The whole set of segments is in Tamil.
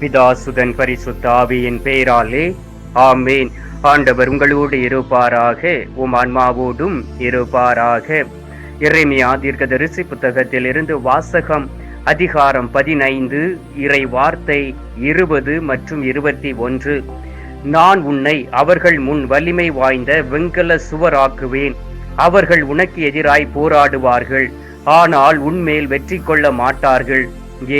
பிதாசுதன் பரிசுத்த ஆவியின் பெயராலே ஆமேன். ஆண்டவர் உங்களோடு இருப்பாராக உம் ஆன்மாவோடும் இருப்பாராக. இறைமையா தீர்க்கதரிசி புத்தகத்திலிருந்து வாசகம் அதிகாரம் பதினைந்து இறை வார்த்தை இருபது மற்றும் இருபத்தி ஒன்று. நான் உன்னை அவர்கள் முன் வலிமை வாய்ந்த வெங்கல சுவராக்குவேன். அவர்கள் உனக்கு எதிராய் போராடுவார்கள் ஆனால் உன்மேல் வெற்றி கொள்ள மாட்டார்கள்.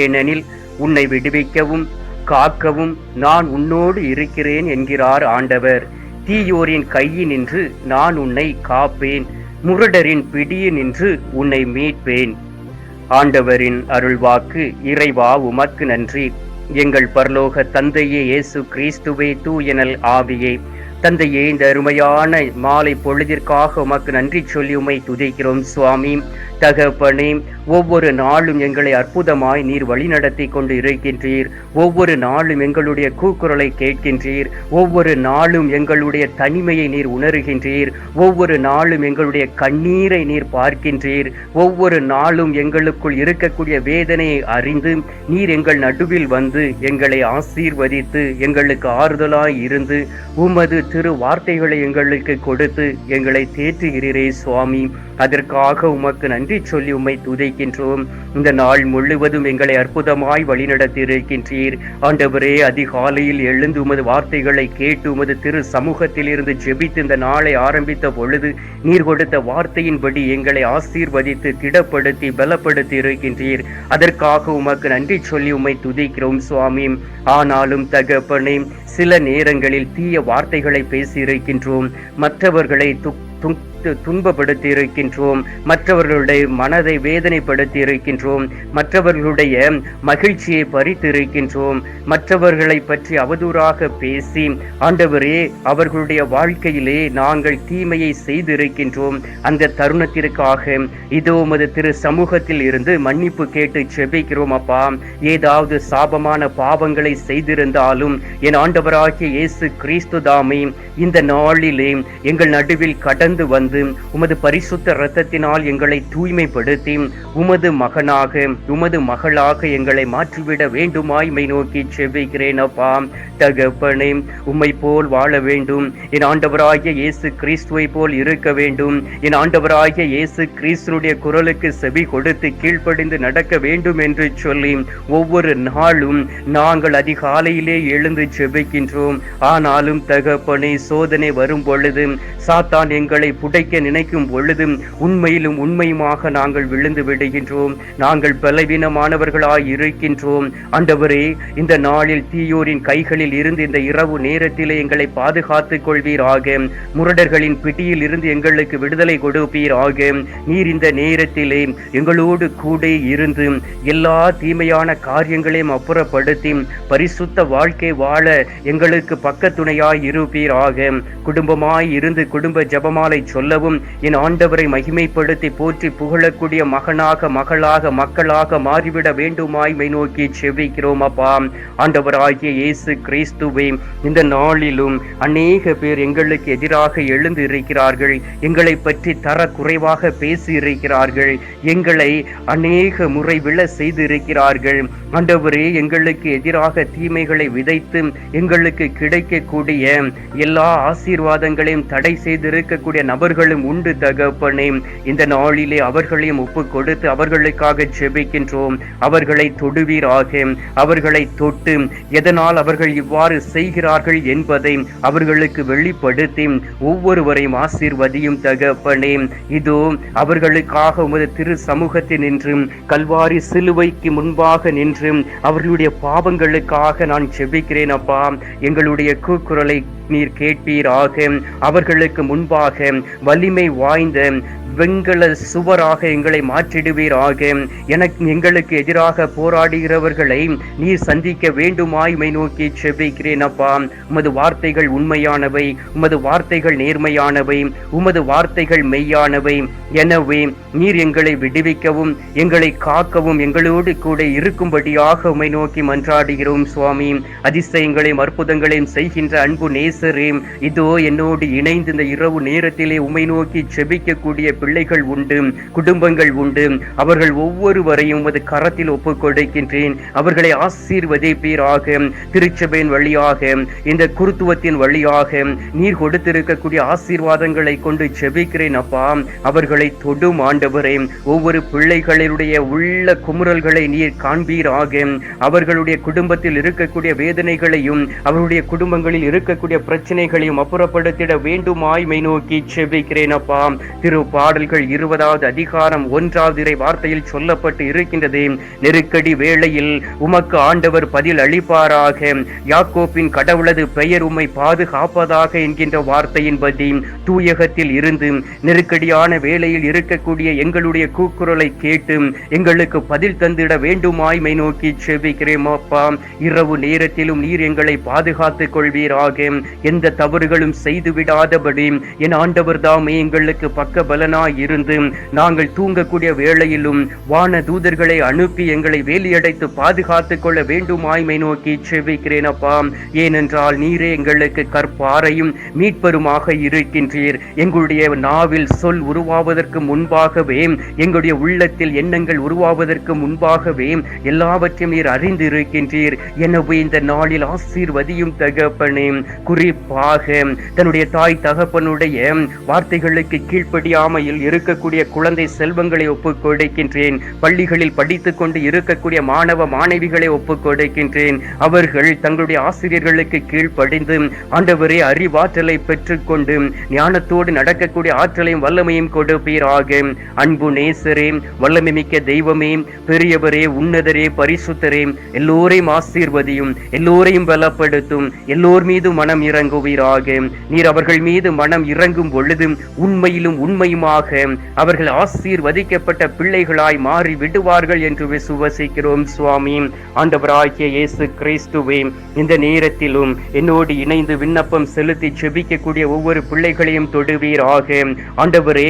ஏனெனில் உன்னை விடுவிக்கவும் காக்கவும் நான் உன்னோடு இருக்கிறேன் என்கிறார் ஆண்டவர். தீயோரின் கையினின்று நான் உன்னை காப்பேன். முருடரின் பிடியினின்று உன்னை மீட்பேன். ஆண்டவரின் அருள்வாக்கு இறைவா உமக்கு நன்றி. எங்கள் பரலோக தந்தையே இயேசு கிறிஸ்துவே தூயனல் ஆவியே. தந்தையே இந்த அருமையான மாலை பொழுதிற்காக உமக்கு நன்றி சொல்லி உமை துதிக்கிறோம் சுவாமி. தகப்பனே ஒவ்வொரு நாளும் எங்களை அற்புதமாய் நீர் வழிநடத்தி கொண்டு இருக்கின்றீர். ஒவ்வொரு நாளும் எங்களுடைய கூக்குரலை கேட்கின்றீர். ஒவ்வொரு நாளும் எங்களுடைய தனிமையை நீர் உணர்கின்றீர். ஒவ்வொரு நாளும் எங்களுடைய கண்ணீரை நீர் பார்க்கின்றீர். ஒவ்வொரு நாளும் எங்களுக்குள் இருக்கக்கூடிய வேதனையை அறிந்து நீர் எங்கள் நடுவில் வந்து எங்களை ஆசீர்வதித்து எங்களுக்கு ஆறுதலாய் இருந்து உமது திரு வார்த்தைகளை எங்களுக்கு கொடுத்து எங்களை தேற்றுகிறீரே சுவாமி. அதற்காக உமக்கு நன்றி சொல்லி உம்மை துதைக்கின்றோம். இந்த நாள் முழுவதும் எங்களை அற்புதமாய் வழிநடத்தி இருக்கின்றீர் ஆண்டவரே அதிகாலையில் எழுந்து உமது வார்த்தைகளை கேட்டு உமது திரு சமூகத்தில் இருந்து ஜெபித்து இந்த நாளை ஆரம்பித்த பொழுது நீர் கொடுத்த வார்த்தையின்படி எங்களை ஆசீர்வதித்து திடப்படுத்தி பலப்படுத்தி இருக்கின்றீர் அதற்காக உமக்கு நன்றி சொல்லி உம்மை துதிக்கிறோம் சுவாமி. ஆனாலும் தகப்பனே சில நேரங்களில் தீய வார்த்தைகளை பேசியிருக்கின்றோம். மற்றவர்களை துக் துக் துன்பப்படுத்தி இருக்கின்றோம் மற்றவர்களுடைய மனதை வேதனைப்படுத்தி இருக்கின்றோம் மற்றவர்களுடைய மகிழ்ச்சியை பறித்து இருக்கின்றோம் மற்றவர்களை பற்றி அவதூறாக பேசி ஆண்டவரே அவர்களுடைய வாழ்க்கையிலே நாங்கள் தீமையை செய்திருக்கின்றோம். அந்த தருணத்திற்காக இதோ உமது திரு சமூகத்தில் இருந்து மன்னிப்பு கேட்டு செபிக்கிறோம் அப்பா. ஏதாவது சாபமான பாவங்களை செய்திருந்தாலும் என் ஆண்டவராகிய இயேசு கிறிஸ்து தாமே இந்த நாளிலே எங்கள் நடுவில் கடந்து வந்து உமது பரிசுத்த இரத்தத்தினால் எங்களை தூய்மைப்படுத்தி உமது மகனாக உமது மகளாக எங்களை மாற்றிவிட வேண்டுமாய் மை நோக்கி செவிக்கிறேன் அப்பா. தகப்பனே உம்மை போல் வாழ வேண்டும். என் ஆண்டவராகிய இயேசு கிறிஸ்துவை போல் இருக்க வேண்டும். என் ஆண்டவராகிய இயேசு கிறிஸ்துனுடைய குரலுக்கு செவி கொடுத்து கீழ்ப்படிந்து நடக்க வேண்டும் என்று சொல்லி ஒவ்வொரு நாளும் நாங்கள் அதிகாலையிலே எழுந்து செபிக்கின்றோம். ஆனாலும் தகப்பனே சோதனை வரும் பொழுது சாத்தான் எங்களை புடை புடைக்க நினைக்கும் பொழுதும் உண்மையிலும் உண்மையுமாக நாங்கள் விழுந்து விடுகின்றோம். நாங்கள் பலவீனமானவர்களாய் இருக்கின்றோம். அண்டவரே இந்த நாளில் தீயோரின் கைகளில் இருந்து இந்த இரவு நேரத்திலே எங்களை பாதுகாத்துக் கொள்வீராக. முரடர்களின் பிடியில் இருந்து எங்களுக்கு விடுதலை கொடுப்பீராக. நீர் இந்த நேரத்திலே எங்களோடு கூட இருந்து எல்லா தீமையான காரியங்களையும் அப்புறப்படுத்தி பரிசுத்த வாழ்க்கை வாழ எங்களுக்கு பக்கத்துணையாய் இருப்பீராக. குடும்பமாய் இருந்து குடும்ப ஜபமாலை சொல்ல சொல்லவும் என் ஆண்டவரை மகிமைப்படுத்தி போற்றி புகழக்கூடிய மகனாக மகளாக மக்களாக மாறிவிட வேண்டுமாய் மை நோக்கி செவிக்கிறோம் அப்பா. ஆண்டவராகிய இயேசு கிறிஸ்துவை இந்த நாளிலும் அநேக பேர் எங்களுக்கு எதிராக எழுந்து இருக்கிறார்கள் எங்களை பற்றி தர குறைவாக பேசி இருக்கிறார்கள் எங்களை அநேக முறை விழ செய்து இருக்கிறார்கள் ஆண்டவரே எங்களுக்கு எதிராக தீமைகளை விதைத்து எங்களுக்கு கிடைக்கக்கூடிய எல்லா ஆசீர்வாதங்களையும் தடை செய்திருக்கக்கூடிய அவர்களும் உண்டு தகப்பனே. இந்த நாளிலே அவர்களையும் ஒப்பு கொடுத்து அவர்களுக்காக செபிக்கின்றோம் அவர்களை தொடுவீராக. அவர்களை தொட்டு எதனால் அவர்கள் இவ்வாறு செய்கிறார்கள் என்பதை அவர்களுக்கு வெளிப்படுத்தி ஒவ்வொருவரையும் ஆசீர்வதியும் தகப்பனே. இதோ அவர்களுக்காக உமது திரு சமூகத்தில் நின்று கல்வாரி சிலுவைக்கு முன்பாக நின்று அவர்களுடைய பாவங்களுக்காக நான் செபிக்கிறேன் அப்பா. எங்களுடைய கூக்குரலை நீர் கேட்பீராக. அவர்களுக்கு முன்பாக வலிமை வாய்ந்த வெண்கல சுவராக எங்களை மாற்றிடுவீராக. எனக்கு எங்களுக்கு எதிராக போராடுகிறவர்களை நீர் சந்திக்க வேண்டுமாய்மை நோக்கி செபிக்கிறேன் அப்பா. உமது வார்த்தைகள் உண்மையானவை உமது வார்த்தைகள் நேர்மையானவை உமது வார்த்தைகள் மெய்யானவை. எனவே நீர் எங்களை விடுவிக்கவும் எங்களை காக்கவும் எங்களோடு கூட இருக்கும்படியாக உமை நோக்கி மன்றாடுகிறோம் சுவாமி. அதிசயங்களையும் அற்புதங்களையும் செய்கின்ற அன்பு நேசரே இதோ என்னோடு இணைந்து இந்த இரவு நேரத்திலே உமை நோக்கி செபிக்கக்கூடிய பிள்ளைகள் உண்டு குடும்பங்கள் உண்டு. அவர்கள் ஒவ்வொருவரையும் உமது கரத்தில் ஒப்புக் கொடுக்கின்றேன். அவர்களை ஆசீர்வதிப்பீராக. திருச்சபையின் வழியாக இந்த குருத்துவத்தின் வழியாக நீர் கொடுத்திருக்கக்கூடிய ஆசீர்வாதங்களை கொண்டு செபிக்கிறேன் அப்பா. அவர்களை தொடும் ஆண்டவரே ஒவ்வொரு பிள்ளைகளினுடைய உள்ள குமுறல்களை நீர் காண்பீராக. அவர்களுடைய குடும்பத்தில் இருக்கக்கூடிய வேதனைகளையும் அவருடைய குடும்பங்களில் இருக்கக்கூடிய பிரச்சனைகளையும் அப்புறப்படுத்திட வேண்டுமாய் மை நோக்கி செபிக்கிறேன் அப்பா. திரு பாட பாடல்கள் இருபதாவது அதிகாரம் ஒன்றாவது இறை வார்த்தையில் சொல்லப்பட்டு இருக்கின்றது. நெருக்கடி வேளையில் உமக்கு ஆண்டவர் பதில் அளிப்பாராக. யாக்கோப்பின் கடவுளது பெயர் உம்மை பாதுகாப்பதாக என்கின்ற வார்த்தையின்படி தூயகத்தில் இருந்து நெருக்கடியான வேளையில் இருக்கக்கூடிய எங்களுடைய கூக்குரலை கேட்டு எங்களுக்கு பதில் தந்திட வேண்டுமாய்மை நோக்கி செபிக்கிறேன் அப்பா இரவு நேரத்திலும் நீர் எங்களை பாதுகாத்துக் கொள்வீராக. எந்த தவறுகளும் செய்து விடாதபடி என் ஆண்டவர் தாமே எங்களுக்கு பக்க பலனா இருந்து நாங்கள் தூங்கக்கூடிய வேளையிலும் வான தூதர்களை அனுப்பி எங்களை வேலியடைத்து பாதுகாத்துக் கொள்ள வேண்டுமாய்மை நோக்கி செவிக்கிறேன் அப்பா. ஏனென்றால் நீரே எங்களுக்கு கற்பாரையும் மீட்பருமாக இருக்கின்றீர். எங்களுடைய நாவில் சொல் உருவாவதற்கு முன்பாகவே எங்களுடைய உள்ளத்தில் எண்ணங்கள் உருவாவதற்கு முன்பாகவே எல்லாவற்றையும் நீர் அறிந்திருக்கின்றீர். எனவே இந்த நாளில் ஆசீர்வதியும் தகப்பனே. குறிப்பாக தன்னுடைய தாய் தகப்பனுடைய வார்த்தைகளுக்கு கீழ்ப்படியாமல் கீழ்ப்படியாமையில் இருக்கக்கூடிய குழந்தை செல்வங்களை ஒப்புக்கொடுக்கின்றேன் பள்ளிகளில் படித்துக் கொண்டு இருக்கக்கூடிய மாணவ மாணவிகளை ஒப்புக்கொடுக்கின்றேன் அவர்கள் தங்களுடைய ஆசிரியர்களுக்கு கீழ்ப்படிந்து ஆண்டவரே அறிவாற்றலை பெற்றுக்கொண்டு ஞானத்தோடு நடக்கக்கூடிய ஆற்றலையும் வல்லமையும் கொடுப்பீராக. அன்பு நேசரே வல்லமை மிக்க தெய்வமே பெரியவரே உன்னதரே பரிசுத்தரே எல்லோரையும் ஆசீர்வதியும் எல்லோரையும் பலப்படுத்தும் எல்லோர் மீது மனம் இறங்குவீராக. நீர் அவர்கள் மீது மனம் இறங்கும் பொழுது உண்மையிலும் உண்மையுமாக அவர்கள் ஆசீர்வதிக்கப்பட்ட பிள்ளைகளாய் மாறி விடுவார்கள் என்று விசுவசிக்கிறோம் சுவாமி. ஆண்டவராகிய இயேசு கிறிஸ்துவே இந்த நேரத்திலும் என்னோடு இணைந்து விண்ணப்பம் செலுத்தி செபிக்கக்கூடிய ஒவ்வொரு பிள்ளைகளையும் தொடுவீராக. ஆண்டவரே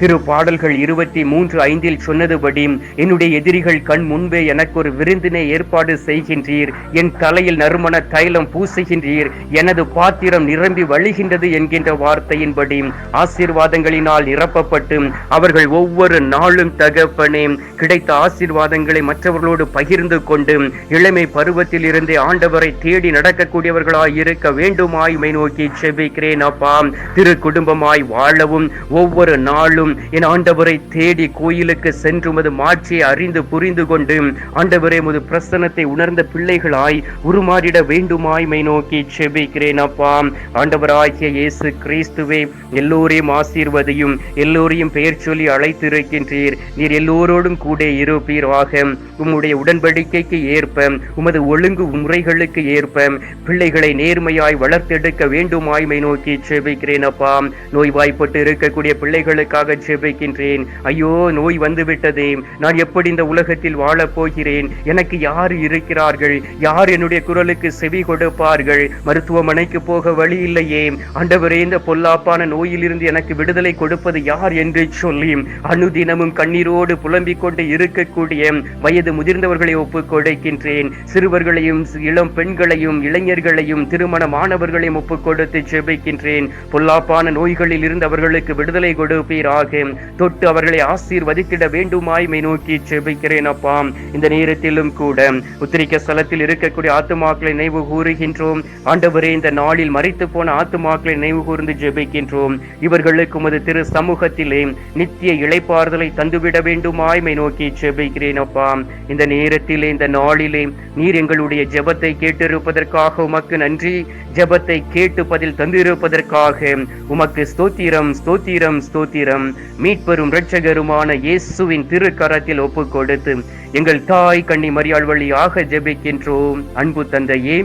திரு பாடல்கள் இருபத்தி மூன்று ஐந்தில் சொன்னதுபடி என்னுடைய எதிரிகள் கண் முன்பே எனக்கு ஒரு விருந்தினை ஏற்பாடு செய்கின்றீர். என் தலையில் நறுமண தைலம் பூசுகின்றீர். எனது பாத்திரம் நிரம்பி வழிகின்றது என்கின்ற வார்த்தையின்படி ஆசீர்வாதங்களினால் நிரப்ப நிரப்பப்பட்டு அவர்கள் ஒவ்வொரு நாளும் தகப்பனே கிடைத்த ஆசீர்வாதங்களை மற்றவர்களோடு பகிர்ந்து கொண்டு இளமை பருவத்தில் இருந்தே ஆண்டவரை தேடி நடக்கக்கூடியவர்களாய் இருக்க வேண்டுமாய் மை நோக்கி செபிக்கிறேன் அப்பா. திரு குடும்பமாய் வாழவும் ஒவ்வொரு நாளும் என் ஆண்டவரை தேடி கோயிலுக்கு சென்று உமது மாட்சியை அறிந்து புரிந்து கொண்டு ஆண்டவரே முது பிரசனத்தை உணர்ந்த பிள்ளைகளாய் உருமாறிட வேண்டுமாய் மை நோக்கி செபிக்கிறேன் அப்பா. ஆண்டவராகிய இயேசு கிறிஸ்துவே எல்லோரையும் ஆசீர்வதியும் எல்லோரையும் பெயர் சொல்லி அழைத்திருக்கின்றீர். நீர் எல்லோரோடும் கூட இருப்பீராக உம்முடைய உடன்படிக்கைக்கு ஏற்ப உமது ஒழுங்கு முறைகளுக்கு ஏற்ப பிள்ளைகளை நேர்மையாய் வளர்த்தெடுக்க வேண்டுமாய்மை நோக்கி செபிக்கிறேன் அப்பா. நோய்வாய்ப்பட்டு இருக்கக்கூடிய பிள்ளைகளுக்காக செபிக்கின்றேன் ஐயோ நோய் வந்துவிட்டதே. நான் எப்படி இந்த உலகத்தில் வாழப் போகிறேன்? எனக்கு யார் இருக்கிறார்கள்? யார் என்னுடைய குரலுக்கு செவி கொடுப்பார்கள்? மருத்துவமனைக்கு போக வழி இல்லையே. ஆண்டவரே இந்த பொல்லாப்பான நோயிலிருந்து எனக்கு விடுதலை கொடுப்பது யார் இருக்கிறார் என்று சொல்லி அனுதினமும் கண்ணீரோடு புலம்பிக் கொண்டு இருக்கக்கூடிய வயது முதிர்ந்தவர்களை ஒப்புக் கொடுக்கின்றேன். சிறுவர்களையும் இளம் பெண்களையும் இளைஞர்களையும் திருமணமானவர்களையும் ஒப்புக் கொடுத்து செபிக்கின்றேன் பொல்லாப்பான நோய்களில் இருந்து அவர்களுக்கு விடுதலை கொடுப்பீராக. தொட்டு அவர்களை ஆசீர்வதித்திட வேண்டுமாய்மை நோக்கி செபிக்கிறேன் அப்பா. இந்த நேரத்திலும் கூட உத்திரிக்க ஸ்தலத்தில் இருக்கக்கூடிய ஆத்துமாக்களை நினைவு கூறுகின்றோம். ஆண்டவரே இந்த நாளில் மறைத்து போன ஆத்துமாக்களை நினைவு கூர்ந்து ஜெபிக்கின்றோம். இவர்களுக்கு உமது திரு சமூகத்தில் நித்திய இழைப்பாறுதலை தந்துவிட வேண்டுமாய்மை நோக்கி செபிக்கிறேன் அப்பா. இந்த நேரத்திலே இந்த நாளிலே நீர் எங்களுடைய ஜெபத்தை கேட்டிருப்பதற்காக உமக்கு நன்றி. ஜெபத்தை கேட்டு பதில் தந்திருப்பதற்காக உமக்கு ஸ்தோத்திரம் ஸ்தோத்திரம் ஸ்தோத்திரம். மீட்பெரும் இரட்சகருமான இயேசுவின் திருக்கரத்தில் ஒப்புக் கொடுத்து எங்கள் தாய் கண்ணி மரியாள் வழியாக ஜெபிக்கின்றோம். அன்பு தந்தையே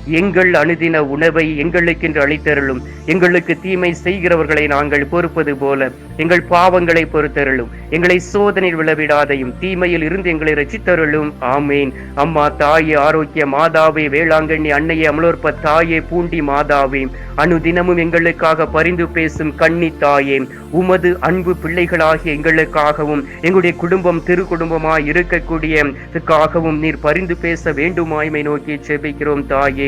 எங்கள் அனுதின உணவை எங்களுக்கென்று அளித்தருளும். எங்களுக்கு தீமை செய்கிறவர்களை நாங்கள் பொறுப்பது போல எங்கள் பாவங்களை பொறுத்தருளும். எங்களை சோதனையில் விழவிடாதையும் தீமையில் இருந்து எங்களை ரசித்தருளும் ஆமேன். அம்மா தாயே ஆரோக்கிய மாதாவே வேளாங்கண்ணி அன்னையே அமலோற்ப தாயே பூண்டி மாதாவே அணுதினமும் எங்களுக்காக பரிந்து பேசும் கண்ணி தாயே உமது அன்பு பிள்ளைகளாகிய எங்களுக்காகவும் எங்களுடைய குடும்பம் திரு குடும்பமாய் இருக்கக்கூடியதுக்காகவும் நீர் பரிந்து பேச வேண்டுமாய்மை நோக்கி செபிக்கிறோம் தாயே.